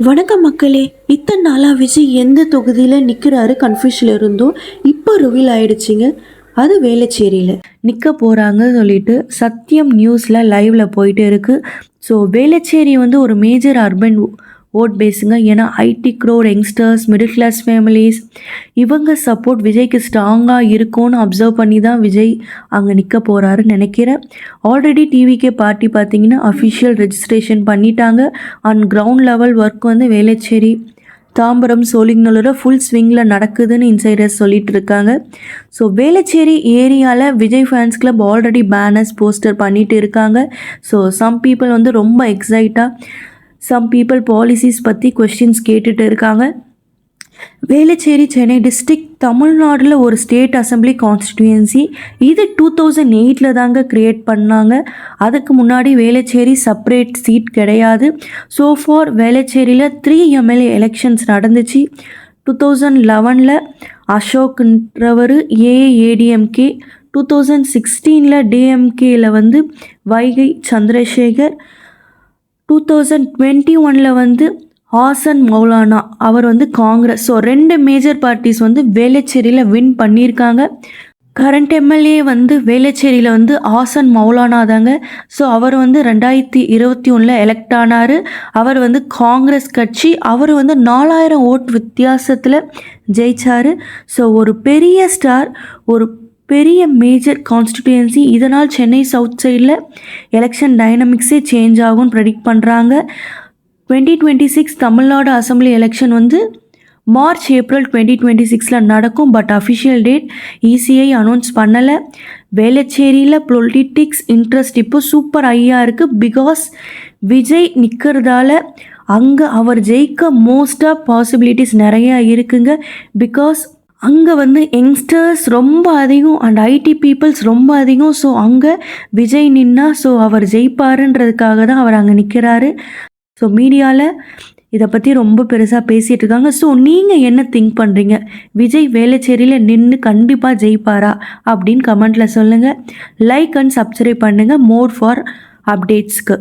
வணக்கம் மக்களே இத்தனை நாளாக விஜய் எந்த தொகுதியில் நிற்கிறாரு கன்ஃபியூஷனில் இருந்தோம் இப்போ ரிவீல் ஆயிடுச்சுங்க. அது வேலைச்சேரியில் நிற்க போகிறாங்க சொல்லிட்டு சத்தியம் நியூஸில் லைவில் போயிட்டு இருக்குது ஸோ வேளச்சேரி வந்து ஒரு மேஜர் அர்பன் ஓட் பேஸுங்க ஏன்னா IT crore youngsters middle class families இவங்க சப்போர்ட் விஜய்க்கு ஸ்ட்ராங்காக இருக்கும்னு அப்சர்வ் பண்ணி தான் விஜய் அங்கே நிற்க போகிறாருன்னு நினைக்கிறேன். ஆல்ரெடி டிவிகே பார்ட்டி பார்த்தீங்கன்னா அஃபிஷியல் ரெஜிஸ்ட்ரேஷன் பண்ணிட்டாங்க. அண்ட் கிரவுண்ட் லெவல் ஒர்க் வந்து வேளச்சேரி தாம்பரம் சோழிங்கநல்லூர் ஃபுல் ஸ்விங்கில் நடக்குதுன்னு இன்சைடர்ஸ் சொல்லிட்டு இருக்காங்க. ஸோ வேளச்சேரி ஏரியாவில் Vijay fans club already banners poster பண்ணிட்டு இருக்காங்க. ஸோ சம் பீப்புள் வந்து ரொம்ப எக்ஸைட்டாக சம் பீப்புள் பாலிசிஸ் பற்றி கொஸ்டின்ஸ் கேட்டுட்டு இருக்காங்க. வேளச்சேரி சென்னை டிஸ்ட்ரிக்ட் தமிழ்நாட்டில் ஒரு ஸ்டேட் அசம்பிளி கான்ஸ்டிடியூன்சி இது டூ தௌசண்ட் எயிட்டில் தாங்க க்ரியேட் பண்ணாங்க. அதுக்கு முன்னாடி வேளச்சேரி செப்பரேட் சீட் கிடையாது. ஸோ ஃபார் வேளச்சேரியில் த்ரீ எம்எல்ஏ எலெக்ஷன்ஸ் நடந்துச்சு. டூ தௌசண்ட் லெவனில் அசோக்ன்றவர் ஏஏடிஎம்கே டூ தௌசண்ட் சிக்ஸ்டீனில் டிஎம்கேயில் வந்து Vaigai Chandrasekhar two thousand twenty ஒனில் வந்து ஹாசன் மௌலானா அவர் வந்து காங்கிரஸ். ஸோ ரெண்டு மேஜர் பார்ட்டிஸ் வந்து வேளச்சேரியில் வின் பண்ணியிருக்காங்க. கரண்ட் எம்எல்ஏ வந்து வேளச்சேரியில் வந்து ஹாசன் மௌலானா தாங்க. ஸோ அவர் வந்து ரெண்டாயிரத்தி இருபத்தி ஒன்றில் எலெக்ட் ஆனார். அவர் வந்து காங்கிரஸ் கட்சி அவர் வந்து நாலாயிரம் ஓட் வித்தியாசத்தில் ஜெயிச்சார். ஸோ ஒரு பெரிய ஸ்டார் ஒரு பெரிய மேஜர் கான்ஸ்டிடியூயன்சி இதனால் சென்னை சவுத் சைடில் எலெக்ஷன் டைனமிக்ஸே சேஞ்ச் ஆகும்னு ப்ரெடிக்ட் பண்ணுறாங்க twenty twenty six Tamil Nadu assembly election வந்து மார்ச் ஏப்ரல் டுவெண்ட்டி டுவெண்ட்டி சிக்ஸில் நடக்கும். But official date ECI announce பண்ணலை. வேளச்சேரியில் பொலிட்டிக்ஸ் இன்ட்ரெஸ்ட் இப்போ சூப்பர் ஐயாக இருக்குது பிகாஸ் விஜய் நிற்கிறதால அங்கே அவர் ஜெயிக்க மோஸ்ட்டாக பாசிபிலிட்டிஸ் நிறையா இருக்குங்க. பிகாஸ் அங்கே வந்து யங்ஸ்டர்ஸ் ரொம்ப அதிகம் அண்ட் ஐடி பீப்புள்ஸ் ரொம்ப அதிகம். ஸோ அங்கே விஜய் நின்னா ஸோ அவர் ஜெயிப்பாருன்றதுக்காக தான் அவர் அங்கே நிற்கிறாரு ஸோ மீடியாவில் இதை பற்றி ரொம்ப பெருசாக பேசிகிட்டு இருக்காங்க. ஸோ நீங்கள் என்ன திங்க் பண்ணுறீங்க விஜய் வேளச்சேரியில் நின்று கண்டிப்பாக ஜெயிப்பாரா? அப்படின்னு கமெண்ட்டில் சொல்லுங்கள் லைக் அண்ட் சப்ஸ்கிரைப் பண்ணுங்கள் மோர் ஃபார் அப்டேட்ஸ்க்கு